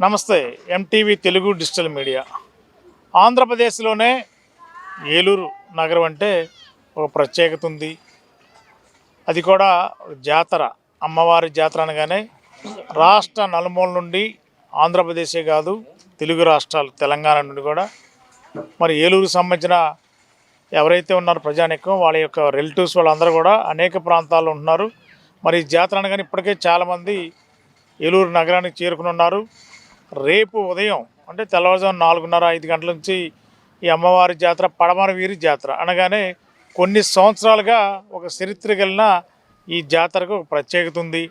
నమస్తే MTV Telugu digital media. ఆంధ్రప్రదేశ్లోనే ఏలూరు నగరం అంటే ఒక ప్రత్యేకత ఉంది. అది కూడా జాతర అమ్మవారి జాతర అనగానే రాష్ట్ర నలుమూల నుండి ఆంధ్రప్రదేశే కాదు తెలుగు రాష్ట్రాలు తెలంగాణ నుండి కూడా. మరి ఏలూరు సంబంధించిన ఎవరైతే ఉన్నారో ప్రజానీకం వాళ్ళ యొక్క రిలేటివ్స్ వాళ్ళందరూ కూడా అనేక ప్రాంతాల్లో ఉంటున్నారు. మరి ఈ జాతర అనగానే ఇప్పటికే చాలామంది ఏలూరు నగరానికి చేరుకుని ఉన్నారు. రేపు ఉదయం అంటే తెల్లవారుజాము నాలుగున్నర ఐదు గంటల నుంచి ఈ అమ్మవారి జాతర పడమర వీరి జాతర అనగానే కొన్ని సంవత్సరాలుగా ఒక చరిత్ర కలిగిన ఈ జాతరకు ఒక ప్రత్యేకత ఉంది.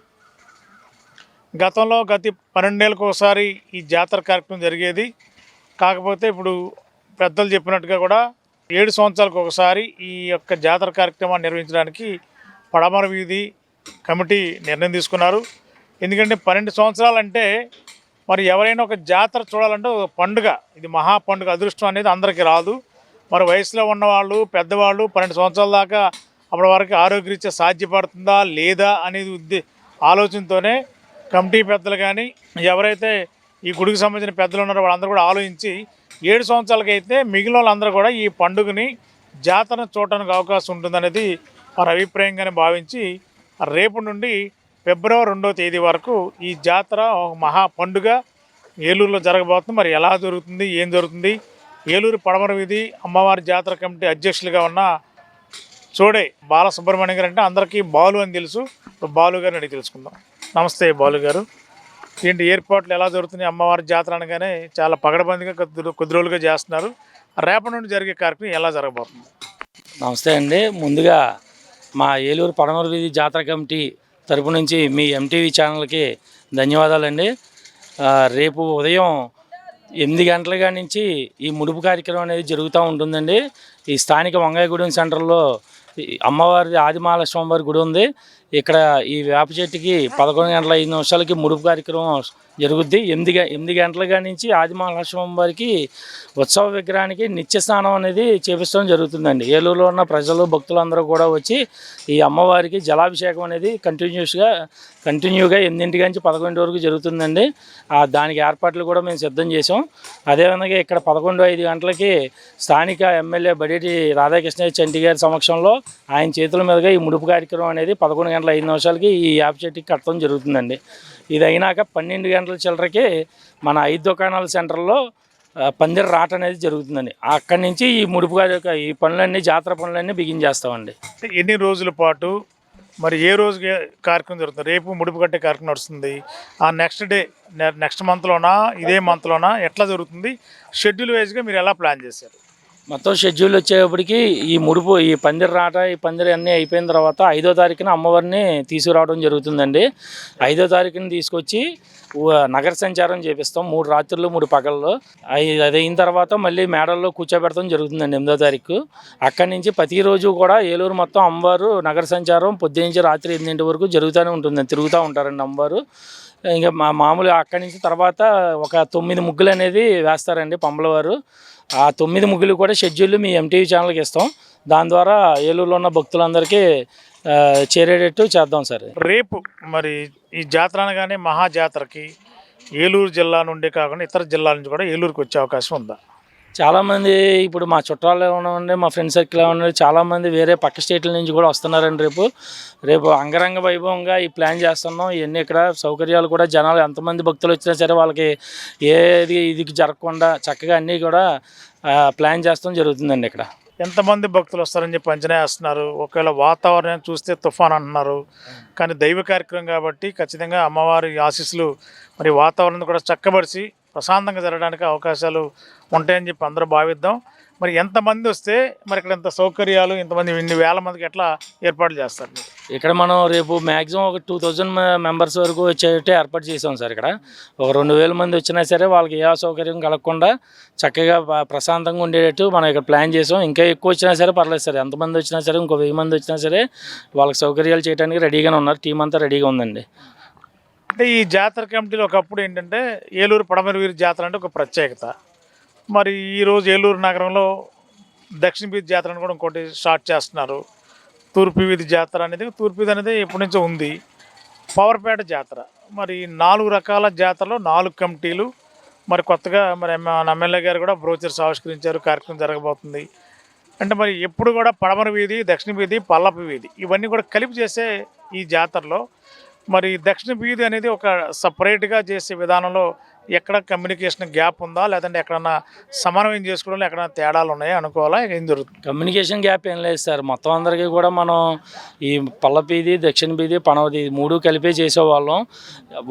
గతంలో గత పన్నెండేళ్ళకు ఒకసారి ఈ జాతర కార్యక్రమం జరిగేది. కాకపోతే ఇప్పుడు పెద్దలు చెప్పినట్టుగా కూడా ఏడు సంవత్సరాలకు ఒకసారి ఈ యొక్క జాతర కార్యక్రమాన్ని నిర్వహించడానికి పడమర వీధి కమిటీ నిర్ణయం తీసుకున్నారు. ఎందుకంటే పన్నెండు సంవత్సరాలు అంటే మరి ఎవరైనా ఒక జాతర చూడాలంటే ఒక పండుగ ఇది మహా పండుగ అదృష్టం అనేది అందరికీ రాదు. మరి వయసులో ఉన్నవాళ్ళు పెద్దవాళ్ళు పన్నెండు సంవత్సరాల దాకా అప్పటి వరకు ఆరోగ్యరీత్యా సాధ్యపడుతుందా లేదా అనేది ఉద్దే ఆలోచనతోనే కమిటీ పెద్దలు కానీ ఎవరైతే ఈ గుడికి సంబంధించిన పెద్దలు ఉన్నారో వాళ్ళందరూ కూడా ఆలోచించి ఏడు సంవత్సరాలకైతే మిగిలిన వాళ్ళందరూ కూడా ఈ పండుగని జాతరను చూడటానికి అవకాశం ఉంటుందనేది వారి అభిప్రాయంగానే భావించి రేపు నుండి ఫిబ్రవరి రెండవ తేదీ వరకు ఈ జాతర ఒక మహా పండుగ. ఏలూరులో జరగబోతుంది. మరి ఎలా జరుగుతుంది? ఏం జరుగుతుంది? ఏలూరు పడమర వీధి అమ్మవారి జాతర కమిటీ అధ్యక్షులుగా ఉన్న చూడే బాలసుబ్రహ్మణ్యం గారు అంటే అందరికీ బాలు అని తెలుసు. బాలు గారిని అడిగి తెలుసుకుందాం. నమస్తే బాలు గారు. ఏంటి ఏర్పాట్లు ఎలా జరుగుతున్నాయి అమ్మవారి జాతర అనగానే చాలా పగడబందిగా కొద్ది రోజులుగా చేస్తున్నారు. రేపటి నుండి జరిగే కార్యక్రమం ఎలా జరగబోతుంది? నమస్తే అండి. ముందుగా మా ఏలూరు పడమర వీధి జాతర కమిటీ తరపు నుంచి మీ ఎంటీవీ ఛానల్కి ధన్యవాదాలండి. రేపు ఉదయం ఎనిమిది గంటలుగా నుంచి ఈ ముడుపు కార్యక్రమం అనేది జరుగుతూ ఉంటుందండి. ఈ స్థానిక వంగాయగూడెం సెంటర్లో అమ్మవారి ఆదిమాల స్వామివారి గుడి ఉంది. ఇక్కడ ఈ వేప చెట్టుకి పదకొండు గంటల ఐదు నిమిషాలకి ముడుపు కార్యక్రమం జరుగుద్ది. ఎనిమిది ఎనిమిది గంటల నుంచి ఆదిమహాలక్ష్మి వారికి ఉత్సవ విగ్రహానికి నిత్య స్నానం అనేది చేపించడం జరుగుతుందండి. ఏలూరులో ఉన్న ప్రజలు భక్తులందరూ కూడా వచ్చి ఈ అమ్మవారికి జలాభిషేకం అనేది కంటిన్యూస్గా కంటిన్యూగా ఎనిమిదింటి నుంచి పదకొండు వరకు జరుగుతుందండి. దానికి ఏర్పాట్లు కూడా మేము సిద్ధం చేసాం అదేవిధంగా ఇక్కడ పదకొండు ఐదు గంటలకి స్థానిక ఎమ్మెల్యే బడేటి రాధాకృష్ణ చంటి గారి సమక్షంలో ఆయన చేతుల మీదుగా ఈ ముడుపు కార్యక్రమం అనేది పదకొండు గంటల ఐదు నిమిషాలకి ఈ యాప చెట్టుకి కట్టడం జరుగుతుందండి. ఇది అయినాక పన్నెండు గంటల చిల్లరకి మన ఐదు దుకాణాల సెంటర్లో పందిరి రాట అనేది జరుగుతుందండి. అక్కడి నుంచి ఈ ముడుపు ఈ పనులన్నీ జాతర పనులన్నీ బిగించేస్తామండి ఎన్ని రోజుల పాటు మరి ఏ రోజు కార్యక్రమం జరుగుతుంది? రేపు ముడుపు కట్టే కార్యక్రమం నడుస్తుంది. ఆ నెక్స్ట్ డే నెక్స్ట్ మంత్లోనా ఇదే మంత్లోనా ఎట్లా జరుగుతుంది? షెడ్యూల్ వైజ్గా మీరు ఎలా ప్లాన్ చేశారు? మొత్తం షెడ్యూల్ వచ్చేటప్పటికి ఈ ముడుపు ఈ పందిరి రాట ఈ పందిరి అన్నీ అయిపోయిన తర్వాత ఐదో తారీఖున అమ్మవారిని తీసుకురావడం జరుగుతుందండి. ఐదో తారీఖున తీసుకొచ్చి నగర సంచారం చేపిస్తాం. మూడు రాత్రులు మూడు పగళ్ళు. అది అయిన తర్వాత మళ్ళీ మేడల్లో కూర్చోబెడతాం జరుగుతుందండి ఎనిమిదో తారీఖు. అక్కడి నుంచి ప్రతిరోజు కూడా ఏలూరు మొత్తం అమ్మవారు నగర సంచారం పొద్దునుంచి రాత్రి ఎనిమిదింటి వరకు జరుగుతూనే ఉంటుందండి. తిరుగుతూ ఉంటారండి అమ్మవారు. ఇంకా మా మామూలు అక్కడి నుంచి తర్వాత ఒక తొమ్మిది ముగ్గులు అనేది వేస్తారండి పంబల వారు ఆ తొమ్మిది ముగ్గులు కూడా షెడ్యూల్ మీ ఎంటీవీ ఛానల్కి ఇస్తాం. దాని ద్వారా ఏలూరులో ఉన్న భక్తులందరికీ చేరేటట్టు చేద్దాం సార్. రేపు మరి ఈ జాతర అనగానే మహా జాతరకి ఏలూరు జిల్లా నుండి కాకుండా ఇతర జిల్లాల నుంచి కూడా ఏలూరుకి వచ్చే అవకాశం ఉందా? చాలామంది ఇప్పుడు మా చుట్టాలు ఏమన్నా మా ఫ్రెండ్ సర్కిల్ ఏమన్నా చాలామంది వేరే పక్క స్టేట్ల నుంచి కూడా వస్తున్నారండి రేపు. రేపు అంగరంగ వైభవంగా ఈ ప్లాన్ చేస్తున్నాం. ఇవన్నీ ఇక్కడ సౌకర్యాలు కూడా జనాలు ఎంతమంది భక్తులు వచ్చినా సరే వాళ్ళకి ఏది ఇది జరగకుండా చక్కగా అన్నీ కూడా ప్లాన్ చేస్తాం జరుగుతుందండి ఇక్కడ. ఎంతమంది భక్తులు వస్తారని చెప్పి అంచనా వేస్తున్నారు. ఒకవేళ వాతావరణం చూస్తే తుఫాన్ అంటున్నారు. కానీ దైవ కార్యక్రమం కాబట్టి ఖచ్చితంగా అమ్మవారి ఆశీస్సులు మరి వాతావరణం కూడా చక్కబరిచి ప్రశాంతంగా జరగడానికి అవకాశాలు ఉంటాయని చెప్పి అందరూ భావిద్దాం. మరి ఎంతమంది వస్తే మరి ఇక్కడ ఇంత సౌకర్యాలు ఇంతమంది ఇన్ని వేల మందికి ఎట్లా ఏర్పాట్లు చేస్తారు ఇక్కడ మనం రేపు మ్యాక్సిమం ఒక టూ థౌజండ్ మెంబర్స్ వరకు వచ్చేటట్టు ఏర్పాటు చేసాం సార్ ఇక్కడ. ఒక రెండు వేల మంది వచ్చినా సరే వాళ్ళకి ఏ అసౌకర్యం కలగకుండా చక్కగా ప్రశాంతంగా ఉండేటట్టు మనం ఇక్కడ ప్లాన్ చేసాం. ఇంకా ఎక్కువ వచ్చినా సరే పర్లేదు సార్. ఎంతమంది వచ్చినా సరే ఇంకో వెయ్యి మంది వచ్చినా సరే వాళ్ళకి సౌకర్యాలు చేయడానికి రెడీగానే ఉన్నారు. టీం అంతా రెడీగా ఉందండి. అంటే ఈ జాతర కమిటీలో ఒకప్పుడు ఏంటంటే ఏలూరు పడమరవీరి జాతర అంటే ఒక ప్రత్యేకత. మరి ఈరోజు ఏలూరు నగరంలో దక్షిణ బీచ్ జాతరను కూడా ఇంకోటి స్టార్ట్ చేస్తున్నారు. తూర్పు వీధి జాతర అనేది తూర్పు వీధి అనేది ఎప్పటి నుంచో ఉంది. పవర్పేట జాతర. మరి నాలుగు రకాల జాతరలో నాలుగు కమిటీలు. మరి కొత్తగా మరి ఎమ్మెల్యే గారు కూడా బ్రోచర్స్ ఆవిష్కరించారు కార్యక్రమం జరగబోతుంది. అంటే మరి ఎప్పుడు కూడా పడమర వీధి దక్షిణ వీధి పల్లపు వీధి ఇవన్నీ కూడా కలిపి చేసే ఈ జాతరలో మరి దక్షిణ వీధి అనేది ఒక సపరేట్గా చేసే విధానంలో ఎక్కడ కమ్యూనికేషన్ గ్యాప్ ఉందా? లేదంటే ఎక్కడన్నా సమన్వయం చేసుకోవడంలో ఎక్కడన్నా తేడాలు ఉన్నాయా? అనుకోవాలా? ఏం జరుగుతుంది? కమ్యూనికేషన్ గ్యాప్ ఏం లేదు సార్. మొత్తం అందరికీ కూడా మనం ఈ పల్ల బీది దక్షిణ బీది పనవది మూడు కలిపే చేసేవాళ్ళం.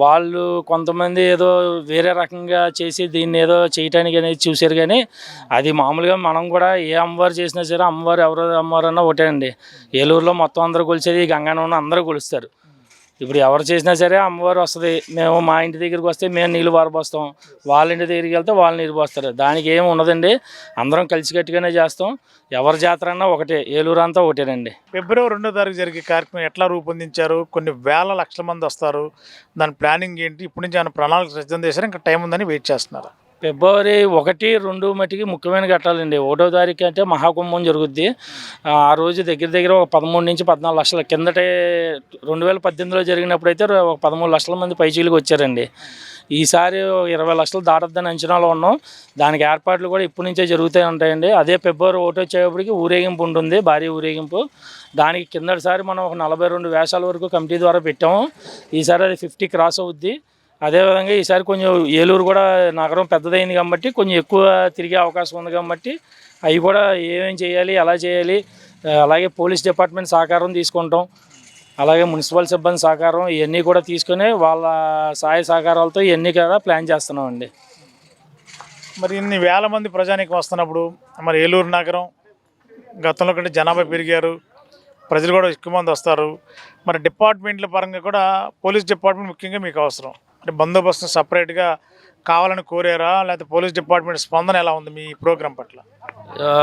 వాళ్ళు కొంతమంది ఏదో వేరే రకంగా చేసి దీన్ని ఏదో చేయటానికి అనేది చూశారు కానీ అది మామూలుగా మనం కూడా ఏ అమ్మవారు చేసినా సరే అమ్మవారు ఎవరు అమ్మవారు అన్నా ఒకటే అండి ఏలూరులో మొత్తం అందరూ కొలిచేది గంగానమ్మ అందరూ కొలుస్తారు. ఇప్పుడు ఎవరు చేసినా సరే అమ్మవారు వస్తుంది. మేము మా ఇంటి దగ్గరికి వస్తే మేము నీళ్ళు పారపోస్తాం వాళ్ళ ఇంటి దగ్గరికి వెళ్తే వాళ్ళు నీళ్ళు పోస్తారు. దానికి ఏమి ఉండదండి. అందరం కలిసికట్టుగానే చేస్తాం. ఎవరి జాతర అన్నా ఒకటే. ఏలూరు అంతా ఒకటేనండి. ఫిబ్రవరి రెండో తారీఖు జరిగే కార్యక్రమం ఎట్లా రూపొందించారు? కొన్ని వేల లక్షల మంది వస్తారు. దాని ప్లానింగ్ ఏంటి? ఇప్పటి నుంచి ఏమైనా ప్రణాళిక సిద్ధం చేశారు? ఇంకా టైం ఉందని వెయిట్ చేస్తున్నారు? ఫిబ్రవరి ఒకటి రెండు మటుకి ముఖ్యమైన ఘట్టాలండి. ఒకటో తారీఖు అంటే మహాకుంభం జరుగుద్ది. ఆ రోజు దగ్గర దగ్గర ఒక పదమూడు నుంచి పద్నాలుగు లక్షల కిందటే రెండు వేల పద్దెనిమిదిలో జరిగినప్పుడు అయితే ఒక పదమూడు లక్షల మంది పైచీలకు వచ్చారండి. ఈసారి ఇరవై లక్షలు దాటద్దని అంచనాలో ఉన్నాం. దానికి ఏర్పాట్లు కూడా ఇప్పటి నుంచే జరుగుతూ ఉంటాయండి. అదే ఫిబ్రవరి ఒకటి వచ్చేటప్పటికి ఊరేగింపు ఉంటుంది భారీ ఊరేగింపు. దానికి కిందటిసారి మనం ఒక నలభై రెండు వేషాల వరకు కమిటీ ద్వారా పెట్టాము. ఈసారి అది ఫిఫ్టీ క్రాస్ అవుద్ది. అదేవిధంగా ఈసారి కొంచెం ఏలూరు కూడా నగరం పెద్దదైంది కాబట్టి కొంచెం ఎక్కువ తిరిగే అవకాశం ఉంది కాబట్టి అవి కూడా ఏమేం చేయాలి ఎలా చేయాలి అలాగే పోలీస్ డిపార్ట్మెంట్ సహకారం తీసుకుంటాం. అలాగే మున్సిపల్ సిబ్బంది సహకారం ఇవన్నీ కూడా తీసుకొని వాళ్ళ సహాయ సహకారాలతో ఇవన్నీ కూడా ప్లాన్ చేస్తున్నామండి. మరి ఇన్ని వేల మంది ప్రజానికి వస్తున్నప్పుడు మరి ఏలూరు నగరం గతంలో కంటే జనాభా పెరిగారు ప్రజలు కూడా ఎక్కువ మంది వస్తారు. మరి డిపార్ట్మెంట్ల పరంగా కూడా పోలీస్ డిపార్ట్మెంట్ ముఖ్యంగా మీకు అవసరం. అంటే బందోబస్తు సపరేట్గా కావాలని కోరారా? లేకపోతే పోలీస్ డిపార్ట్మెంట్ స్పందన ఎలా ఉంది మీ ప్రోగ్రాం పట్ల?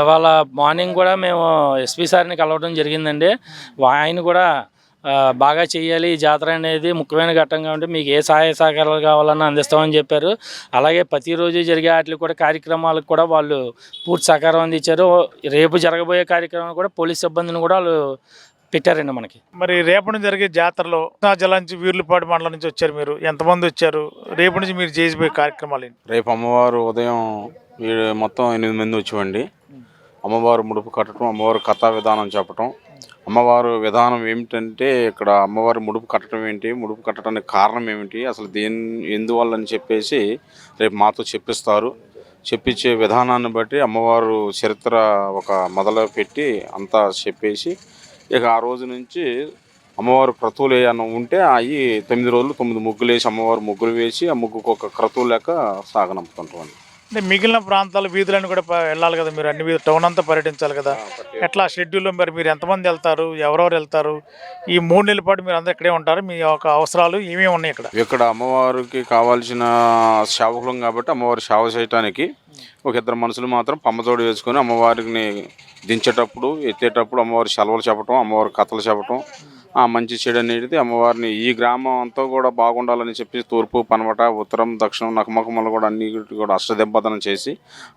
వాళ్ళ మార్నింగ్ కూడా మేము ఎస్పీ సార్ని కలవడం జరిగిందండి. ఆయన కూడా బాగా చేయాలి ఈ జాతర అనేది ముఖ్యమైన ఘట్టం కాబట్టి మీకు ఏ సహాయ సహకారాలు కావాలన్నా అందిస్తామని చెప్పారు. అలాగే ప్రతిరోజు జరిగే వాటికి కూడా కార్యక్రమాలకు కూడా వాళ్ళు పూర్తి సహకారం అందించారు. రేపు జరగబోయే కార్యక్రమాలు కూడా పోలీస్ సిబ్బందిని కూడా వాళ్ళు పెట్టారండి మనకి. మరి రేపటి నుంచి జరిగే జాతరలో కృష్ణా జిల్లా నుంచి వీర్లపాటి మండలం నుంచి వచ్చారు మీరు. ఎంతమంది వచ్చారు? రేపు నుంచి మీరు చేసిపోయే కార్యక్రమాలు ఏంటి? రేపు అమ్మవారు ఉదయం ఈ- మొత్తం ఎనిమిది మంది వచ్చేవండి. అమ్మవారు ముడుపు కట్టడం అమ్మవారు కథా విధానం చెప్పటం. అమ్మవారు విధానం ఏమిటంటే ఇక్కడ అమ్మవారి ముడుపు కట్టడం ఏంటి ముడుపు కట్టడానికి కారణం ఏమిటి అసలు దేని ఎందువల్ల అని చెప్పేసి రేపు మాతో చెప్పిస్తారు. చెప్పించే విధానాన్ని బట్టి అమ్మవారు చరిత్ర ఒక మొదలు పెట్టి అంతా చెప్పేసి ఇక ఆ రోజు నుంచి అమ్మవారు క్రతువులు ఏమైనా ఉంటే అవి తొమ్మిది రోజులు తొమ్మిది ముగ్గులు వేసి అమ్మవారు ముగ్గులు వేసి ఆ ముగ్గుకు ఒక క్రతువు లెక్క సాగనంపుతుంటాం అంటే మిగిలిన ప్రాంతాల వీధులను కూడా వెళ్ళాలి కదా మీరు. అన్ని టౌన్ అంతా పర్యటించాలి కదా. ఎట్లా షెడ్యూల్లో మరి మీరు ఎంతమంది వెళ్తారు? ఎవరెవరు వెళ్తారు? ఈ మూడు నెలల పాటు మీరు అందరూ ఇక్కడే ఉంటారు. మీ యొక్క అవసరాలు ఏమేమి ఉన్నాయి ఇక్కడ? ఇక్కడ అమ్మవారికి కావాల్సిన సేవకులం కాబట్టి అమ్మవారి సేవ చేయటానికి ఒక ఇద్దరు మనుషులు మాత్రం పమ్మతోడు వేసుకొని అమ్మవారిని దించేటప్పుడు ఎత్తేటప్పుడు అమ్మవారి సెలవులు చెప్పటం అమ్మవారి కథలు చెప్పటం మంచి చెడు అనేది అమ్మవారిని ఈ గ్రామం అంతా కూడా బాగుండాలని చెప్పి తూర్పు పనవట ఉత్తరం దక్షిణం నకమకమలు కూడా అన్ని కూడా అష్టదెబ్బతనం చేసి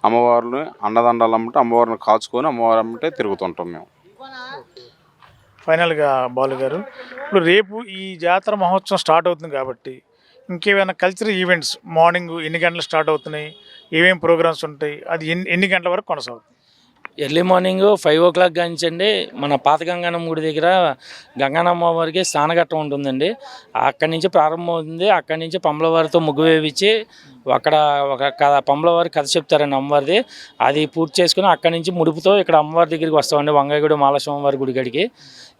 అమ్మవారిని అండదండాలు అమ్మవారిని కాచుకొని అమ్మవారి అమ్మటే తిరుగుతుంటాం మేము. ఫైనల్గా బాలు గారు ఇప్పుడు రేపు ఈ జాతర మహోత్సవం స్టార్ట్ అవుతుంది కాబట్టి ఇంకేమైనా కల్చరల్ ఈవెంట్స్ మార్నింగ్ ఎన్ని గంటలు స్టార్ట్ అవుతున్నాయి ఏమేమి ప్రోగ్రామ్స్ ఉంటాయి అది ఎన్ని ఎన్ని గంటల వరకు కొనసాగుతుంది? Early morning five o'clock కానించండి మన పాత గంగానమ్మ గుడి దగ్గర గంగానమ్మ వారికి స్నానఘట్టం ఉంటుందండి. అక్కడి నుంచి ప్రారంభం అవుతుంది అక్కడి నుంచి పంబలవారితో ముగ్గు వేయించి అక్కడ ఒక కథ పంబలవారి కథ చెప్తారండి అమ్మవారిది. అది పూర్తి చేసుకుని అక్కడి నుంచి ముడుపుతో ఇక్కడ అమ్మవారి దగ్గరికి వస్తామండి వంగగూడి మాలస్వామివారి గుడి కాడికి.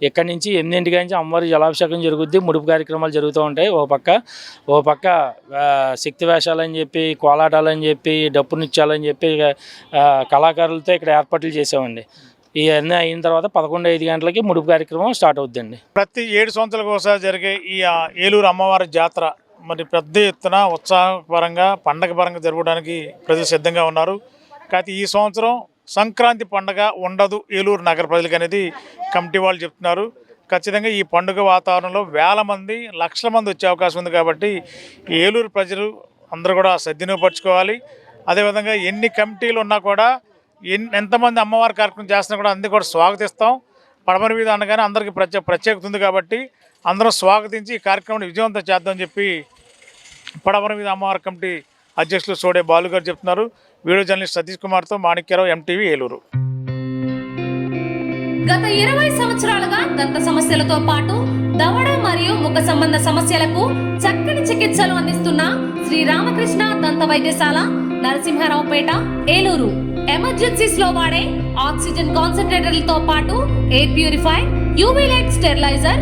ఇక్కడి నుంచి ఎనిమిదింటికి నుంచి అమ్మవారి జలాభిషేకం జరుగుద్ది ముడుపు కార్యక్రమాలు జరుగుతూ ఉంటాయి ఓ పక్క. ఓ పక్క శక్తి వేషాలని చెప్పి కోలాటాలని చెప్పి డప్పు నృత్యాలని చెప్పి కళాకారులతో ఇక్కడ ఏర్పాట్లు చేసామండి. ఇవన్నీ అయిన తర్వాత పదకొండు ఐదు గంటలకి ముడుపు కార్యక్రమం స్టార్ట్ అవుద్దండి. ప్రతి ఏడు సంవత్సరాలకు ఒకసారి జరిగే ఈ ఏలూరు అమ్మవారి జాతర మరి పెద్ద ఎత్తున ఉత్సాహపరంగా పండగ పరంగా జరగడానికి ప్రజలు సిద్ధంగా ఉన్నారు. కాకపోతే ఈ సంవత్సరం సంక్రాంతి పండగ ఉండదు. ఏలూరు నగర ప్రజలకు అనేది కమిటీ వాళ్ళు చెప్తున్నారు. ఖచ్చితంగా ఈ పండుగ వాతావరణంలో వేల మంది లక్షల మంది వచ్చే అవకాశం ఉంది కాబట్టి ఏలూరు ప్రజలు అందరూ కూడా సద్వినియోగపరచుకోవాలి. అదేవిధంగా ఎన్ని కమిటీలు ఉన్నా కూడా ఎన్ని ఎంతమంది అమ్మవారి కార్యక్రమం చేస్తున్నా కూడా అందరికీ కూడా స్వాగతిస్తాం. పడమర వీధి అనగానే అందరికీ ప్రత్యేక ప్రత్యేకత ఉంది కాబట్టి అందరం స్వాగతించి ఈ కార్యక్రమాన్ని విజయవంతం చేద్దామని చెప్పి పడవర మీద అమ్మవారి కమిటీ అధ్యక్షులు సోడే బాలు గారు చెప్తున్నారు. వీడియో జర్నలిస్ట్ సతీష్ కుమార్తో మాణిక్యరావు ఎంటీవీ ఏలూరు. గత ఇరవై సంవత్సరాలుగా దంత సమస్యలతో పాటు దవడ మరియు ముఖ సంబంధ సమస్యలకు చక్కని చికిత్సలు అందిస్తున్న శ్రీ రామకృష్ణ దంత వైద్యశాల నరసింహారావుపేట ఏలూరు. ఎమర్జెన్సీస్లో వాడే ఆక్సిజన్ కాన్సన్ట్రేటర్లతో పాటు air purify UV light steriliser